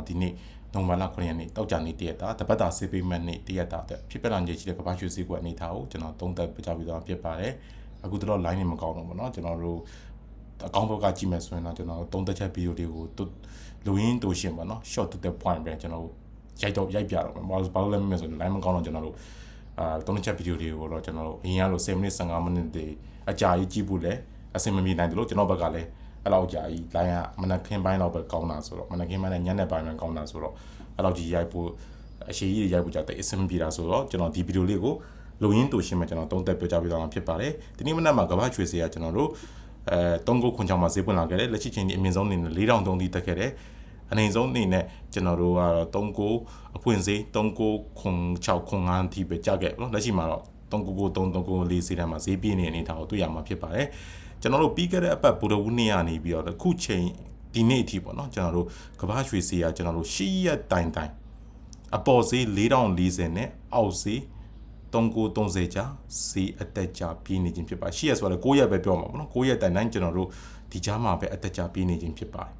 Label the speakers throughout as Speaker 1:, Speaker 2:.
Speaker 1: တော်ဒီနေ့နိုဝင်ဘာလ9ရက်နေ့တောက်ကြနေ့တရက်တာတပတ်တာစေးပိမတ်နေ့တရက်တာအတွက်ဖြစ်ပလာနေရှိတဲ့ကမ္ဘာရွှေစည်းကွက်အနေထားကိုကျွန်တော်သုံးသပ်ပြကြပြီးတော့ဖြစ်ပါတယ်အခုတော့ line နေမကောင်းတော့ဘူးเนาะကျွန်တော်တို့အကောင့်ဘက်ကကြည့်မယ်ဆိုရင်တော့ကျွန်တော်သုံးသက်ချက်ဗီဒီယိုတွေကိုလူရင်းတူရှင်ပါเนาะ short to the point ပဲကျွန်တော်ရိုက်တော့ရိုက်ပြတော့မယ်ဘာလို့လဲမလဲဆိုရင် line မကောင်းတော့ကျွန်တော်တို့အာသုံးသက်ချက်ဗီဒီယိုတွေကိုတော့ကျွန်တော်တို့အရင်ကလို့10မိနစ်15မိနစ်တွေအကြာကြီးကြည့်ဖို့လဲအဆင်မပြေနိုင်တယ်လို့ကျွန်တော်ဘက်ကလည်း အဲ့လောက်ကြာကြီး line ကမနက်ခင်းပိုင်းတော့ပဲကောင်းတာဆိုတော့မနက်ခင်းပိုင်းနဲ့ညနေပိုင်းပဲကောင်းတာဆိုတော့အဲ့လောက်ကြီးရိုက်ဖို့အရှိကြီးရိုက်ဖို့ကြာတဲ့အဆင်မပြေတာဆိုတော့ကျွန်တော်ဒီဗီဒီယိုလေးကိုလုံရင်းတူရှင်းမှာကျွန်တော်သုံးသက်ပြောကြပေးသွားမှာဖြစ်ပါတယ်ဒီနေ့မနက်မှာကမ္ဘာရွှေစရာကျွန်တော်တို့အဲတုံးကုတ်ခွန်ချောင်းမှာဈေးပွင့်လာခဲ့တယ်လက်ရှိချိန်ဒီအမြင့်ဆုံးအနေနဲ့4000တိတက်ခဲ့တယ်အနေဆုံးအနေနဲ့ကျွန်တော်တို့ကတော့တုံးကိုအဖွင့်ဈေးတုံးကိုခွန်6ခွန်9အထိပဲကြခဲ့နော်လက်ရှိမှာတော့တုံးကိုကိုတုံးတုံးကိုလေးစီးတန်းမှာဈေးပြည့်နေအနေထားကိုတွေ့ရမှာဖြစ်ပါတယ် ကျွန်တော်တို့ပြီးခဲ့တဲ့အပတ်ဘူဒဝုနေ့ကနေပြီးတော့အခုချိန်ဒီနေ့အထိပေါ့နော်ကျွန်တော်တို့ကဘာရွှေစီကကျွန်တော်တို့ရှီးရက်တိုင်တိုင်အပေါ်ဈေး4040နဲ့အောက်ဈေး3930ကြာစီအတက်ကြာပြေးနေခြင်းဖြစ်ပါရှီရက်ဆိုတော့9ရက်ပဲပြောမှာပေါ့နော်9ရက်တိုင်တိုင်းကျွန်တော်တို့ဒီကြားမှာပဲအတက်ကြာပြေးနေခြင်းဖြစ်ပါတယ်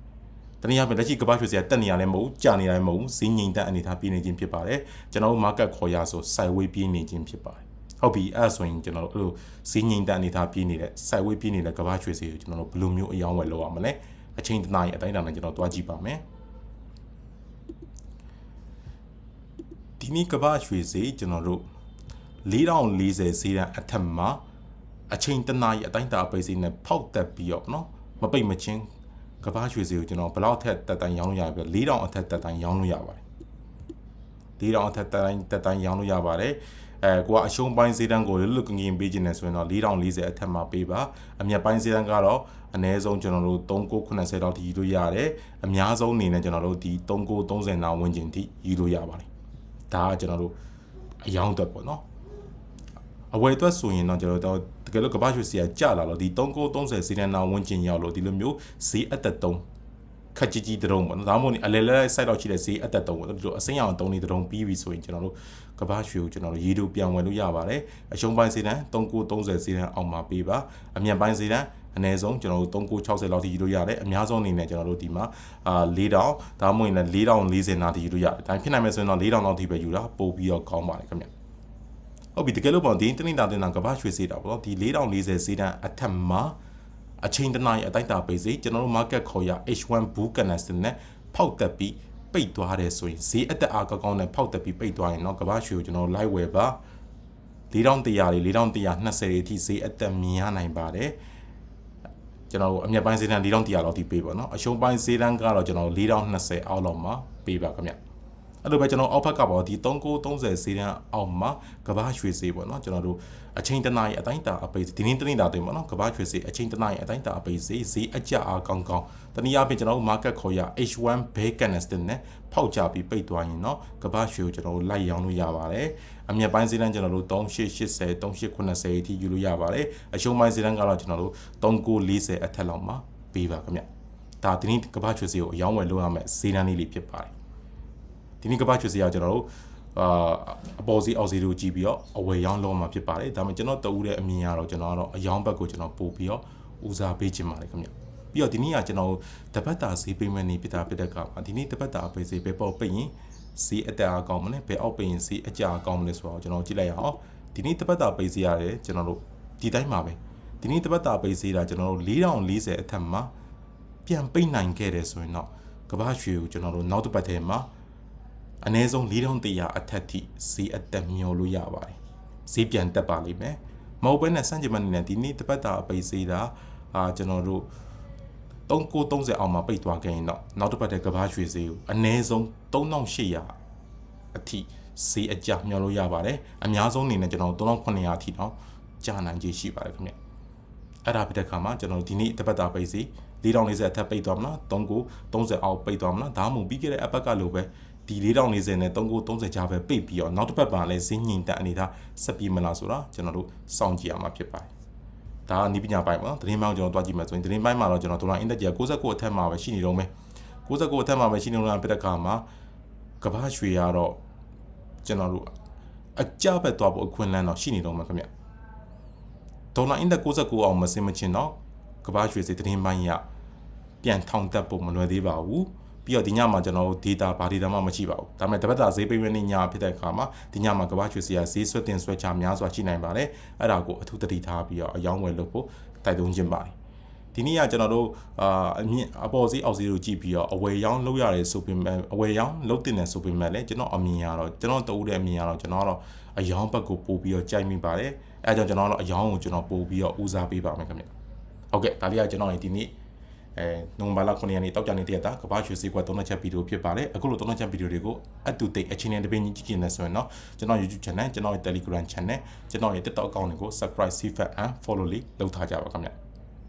Speaker 1: တနည်းအားဖြင့်လက်ရှိကမ္ဘာရွှေစရာတက်နေရလဲမဟုတ်ကြာနေရလဲမဟုတ်ဈေးငြိမ်သက်အနေထားပြေးနေခြင်းဖြစ်ပါတယ်ကျွန်တော်တို့ market ခေါ်ရဆို sideways ပြေးနေခြင်းဖြစ်ပါတယ် ဟုတ်ပြီအဲ့ဆိုရင်ကျွန်တော်တို့အဲ့လိုဈေးငြိမ်သက်အနေထားပြေးနေတဲ့ sideways ပြေးနေတဲ့ကမ္ဘာရွှေစရာကိုကျွန်တော်တို့ဘယ်လိုမျိုးအယောင်းဝယ်လုပ်ရမလဲအချိန်တနားရီအတိုင်းအတာနဲ့ကျွန်တော်တွားကြည့်ပါမယ်ဒီနေ့ကမ္ဘာရွှေစည်ကျွန်တော်တို့4040ဈေးတန်းအထက်မှာအချိန်တနားရီအတိုင်းအတာပိတ်စီနဲ့ဖောက်တက်ပြီးတော့နော်မပိတ်မချင်းကဘာရွှေစည်ကိုကျွန်တော်ဘလောက်ထက်တက်တိုင်းရောင်းလို့ရပြီ4000အထက်တက်တိုင်းရောင်းလို့ရပါတယ်4000အထက်တက်တိုင်းတက်တိုင်းရောင်းလို့ရပါတယ် အဲကိုကအရှုံးပိုင်းဈေးတန်းကိုလွတ်လွတ်ကင်းကင်းပေးခြင်းနဲ့ဆိုရင်တော့4040အထက်မှာပေးပါအမြတ်ပိုင်းဈေးတန်းကတော့အနည်းဆုံးကျွန်တော်တို့3990လောက်ထိယူလို့ရတယ်အများဆုံးအနေနဲ့ကျွန်တော်တို့ဒီ3930နာဝင်ကျင်ထိယူလို့ရပါတယ်ဒါကကျွန်တော်တို့အယောင်းအတွက်ပေါ့နော်အဝယ်အတွက်ဆိုရင်တော့ကျွန်တော်တို့တကယ်လို့ကမ္ဘာရွှေစီကကြလာလို့ဒီ3930စီးတန်းနာဝင်ကျင်ရောက်လို့ဒီလိုမျိုးဈေးအသက်တုံး ခက်ကြီးကြီးတုံးပေါ့နော်ဒါမှမဟုတ်အလဲလဲ site တော့ရှိတဲ့ဈေးအသက်တုံးပေါ့ဒီလိုအစိမ်းအောင်တုံးနေတုံးပြီးပြီဆိုရင်ကျွန်တော်တို့ကမ္ဘာရွှေကိုကျွန်တော်တို့ရေတူပြန်ဝင်လို့ရပါတယ်အရှုံးပိုင်းစီးတန်း3930စီးတန်းအောက်မှာပေးပါအမြတ်ပိုင်းစီးတန်းအနည်းဆုံးကျွန်တော်တို့3960လောက်ထိယူလို့ရတယ်အများဆုံးအနေနဲ့ကျွန်တော်တို့ဒီမှာအာ4000ဒါမှမဟုတ်လည်း4040နာထိယူလို့ရတယ်ဒါဖြစ်နိုင်မယ်ဆိုရင်တော့4000လောက်ထိပဲယူတာပို့ပြီးတော့ကောင်းပါတယ်ခင်ဗျဟုတ်ပြီတကယ်လို့ပေါ့ဒီတနိတာတင်တာကဘာရွှေစေးတာပေါ့နော်ဒီ4040စေးတန်းအထက်မှာ အချိန်တနားရအတိုင်းတာပေးစေကျွန်တော်တို့ market ခေါ်ရ H1 Bull Connect နဲ့ဖောက်တက်ပြီးပိတ်သွားတယ်ဆိုရင်ဈေးအတက်အားကောင်းကောင်းနဲ့ဖောက်တက်ပြီးပိတ်သွားရင်တော့ကဘာရွှေကိုကျွန်တော် live ဝယ်ပါ4100တွေ4120တွေအထိဈေးအတက်မြင်ရနိုင်ပါတယ်ကျွန်တော်တို့အမြတ်ပိုင်းဈေးတန်း4100လောက်ထိပေးပါเนาะအရှုံးပိုင်းဈေးတန်းကတော့ကျွန်တော်တို့4020အောက်လောက်မှာပေးပါခင်ဗျ အဲ့လိုပဲကျွန်တော်အောက်ဘက်ကပေါ့ဒီ3930ဈေးတန်းအောက်မှာကဘာရွှေဈေးပေါ့နော်ကျွန်တော်တို့အချိန်တနားရီအတိုင်းတာအပိဒီနေ့တနေ့တာတင်ပေါ့နော်ကဘာရွှေဈေးအချိန်တနားရီအတိုင်းတာအပိဈေးဈေးအကြအားကောင်းကောင်းတနည်းအားဖြင့်ကျွန်တော်တို့ market ခေါ်ရ H1 bear candlestick နဲ့ဖောက်ကြပြီးပိတ်သွားရင်တော့ကဘာရွှေကိုကျွန်တော်တို့လိုက်ရောင်းလို့ရပါတယ်အမြက်ပိုင်းဈေးတန်းကျွန်တော်တို့3880 3890အထိယူလို့ရပါတယ်အရှုံးပိုင်းဈေးတန်းကတော့ကျွန်တော်တို့3940အထက်လောက်မှာပေးပါခင်ဗျဒါဒီနေ့ကဘာရွှေဈေးကိုအယောင်းဝယ်လို့ရမယ်ဈေးတန်းလေးလေးဖြစ်ပါတယ် ဒီနေ့ကပတ်ချွေစီကကျွန်တော်တို့အာအပေါ်စီအောက်စီတို့ကြည့်ပြီးတော့အဝယ်ရောင်းလုံးမှာဖြစ်ပါတယ်ဒါပေမဲ့ကျွန်တော်တဦးတဲ့အမြင်ကတော့ကျွန်တော်ကတော့အယောင်းဘက်ကိုကျွန်တော်ပို့ပြီးတော့ဦးစားပေးခြင်းပါတယ်ခင်ဗျပြီးတော့ဒီနေ့ကကျွန်တော်တပတ်တာဈေးပေးမဲ့နေပြတာပြတဲ့ကမှာဒီနေ့တပတ်တာပေးဈေးပဲပေါ့ပိတ်ရင်ဈေးအတက်အကောင်းမလဲဘယ်အောက်ပိတ်ရင်ဈေးအကျအကောင်းမလဲဆိုတော့ကျွန်တော်ကြည့်လိုက်ရအောင်ဒီနေ့တပတ်တာပေးဈေးရတယ်ကျွန်တော်တို့ဒီတိုင်းပါပဲဒီနေ့တပတ်တာပေးဈေးတာကျွန်တော်တို့4040အထက်မှာပြန်ပိတ်နိုင်ခဲ့တယ်ဆိုရင်တော့ကဘာရွှေကိုကျွန်တော်တို့နောက်တစ်ပတ်ထဲမှာ အနည်းဆုံး4100အထက်ထိဈေးအသက်မျှော်လို့ရပါတယ်ဈေးပြန်တက်ပါလိမ့်မယ်မဟုတ်ဘဲနဲ့စန့်ကျင်မနေနဲ့ဒီနေ့တပတ်တာပိတ်ဈေးတာအာကျွန်တော်တို့3930အောင်မှာပိတ်သွားခဲ့ရင်တော့နောက်တစ်ပတ်တည်းကဘာရွှေဈေးကိုအနည်းဆုံး3800အထိဈေးအကျမျှော်လို့ရပါတယ်အများဆုံးအနေနဲ့ကျွန်တော်3900အထိတော့ကြာနိုင်ခြေရှိပါတယ်ခင်ဗျအဲ့ဒါဖြစ်တဲ့ခါမှာကျွန်တော်ဒီနေ့တပတ်တာပိတ်ဈေး4040အထက်ပိတ်သွားမလား3930အောက်ပိတ်သွားမလားဒါမှမဟုတ်ပြီးခဲ့တဲ့အပတ်ကလိုပဲ ဒီ4040နဲ့3930ကြားပဲပိတ်ပြီးတော့နောက်တစ်ပတ်ပါလဲဈေးညင်တက်အနေဒါဆက်ပြီးမလားဆိုတော့ကျွန်တော်တို့စောင့်ကြည့်ရမှာဖြစ်ပါတယ်ဒါကနီးပညာပိုင်းပေါ့နော်သတင်းပိုင်းကိုကျွန်တော်တွားကြည့်မယ်ဆိုရင်သတင်းပိုင်းမှာတော့ကျွန်တော်ဒေါ်လာအင်တက်ကြီး69အထက်မှာပဲရှိနေတော့မယ်69အထက်မှာပဲရှိနေတော့ပြတဲ့ခါမှာကဘာရွှေရတော့ကျွန်တော်တို့အကြဘက်သွားဖို့အခွင့်အလမ်းတော့ရှိနေတော့မှာခင်ဗျဒေါ်လာအင်တက်69အောင်မစင်မချင်းတော့ကဘာရွှေစေသတင်းပိုင်းရပြန်ထောင်တက်ဖို့မလွယ်သေးပါဘူး ပြီးပြီးတော့ဒီညမှာကျွန်တော်တို့ data ဘာ data မှမရှိပါဘူးဒါပေမဲ့တပတ်တာဈေးပိတ်မဲ့နေ့ညဖြစ်တဲ့အခါမှာဒီညမှာကမ္ဘာရွှေစရာဈေးဆွတ်တင်ဆွဲချများစွာရှိနိုင်ပါတယ်အဲ့ဒါကိုအထူးသတိထားပြီးတော့အယောင်းဝယ်လုပ်ဖို့တိုက်တွန်းခြင်းပါတယ်ဒီနေ့ကကျွန်တော်တို့အာအမြင့်အပေါ်စီးအောက်စီးကိုကြည့်ပြီးတော့အဝယ်ရောင်းလုပ်ရတယ်ဆိုပေမဲ့အဝယ်ရောင်းလုပ်တင်တယ်ဆိုပေမဲ့လည်းကျွန်တော်အမြင်ရတော့ကျွန်တော်တူတဲ့အမြင်ရတော့ကျွန်တော်ကတော့အယောင်းဘက်ကိုပို့ပြီးတော့ကြိုက်မိပါတယ်အဲဒါကြောင့်ကျွန်တော်ကတော့အယောင်းကိုကျွန်တော်ပို့ပြီးတော့ဦးစားပေးပါမယ်ခင်ဗျဟုတ်ကဲ့ဒါလေးကကျွန်တော်ဒီနေ့ အဲနိုဝင်ဘာလ9ရက်နေ့တောက်ကြနေ့တရက်တာကမ္ဘာရွှေစည်းကွက်သုံးချက်ဗီဒီယိုဖြစ်ပါတယ်အခုလိုသုံးချက်ဗီဒီယိုတွေကိုအတူတိတ်အချင်းနဲ့တပင်းကြီးကြည့်နေဆိုရင်တော့ကျွန်တော် YouTube channel ကျွန်တော်ရဲ့ Telegram channel ကျွန်တော်ရဲ့ TikTok account တွေကို subscribe, see and follow လေးလုပ်ထားကြပါခင်ဗျ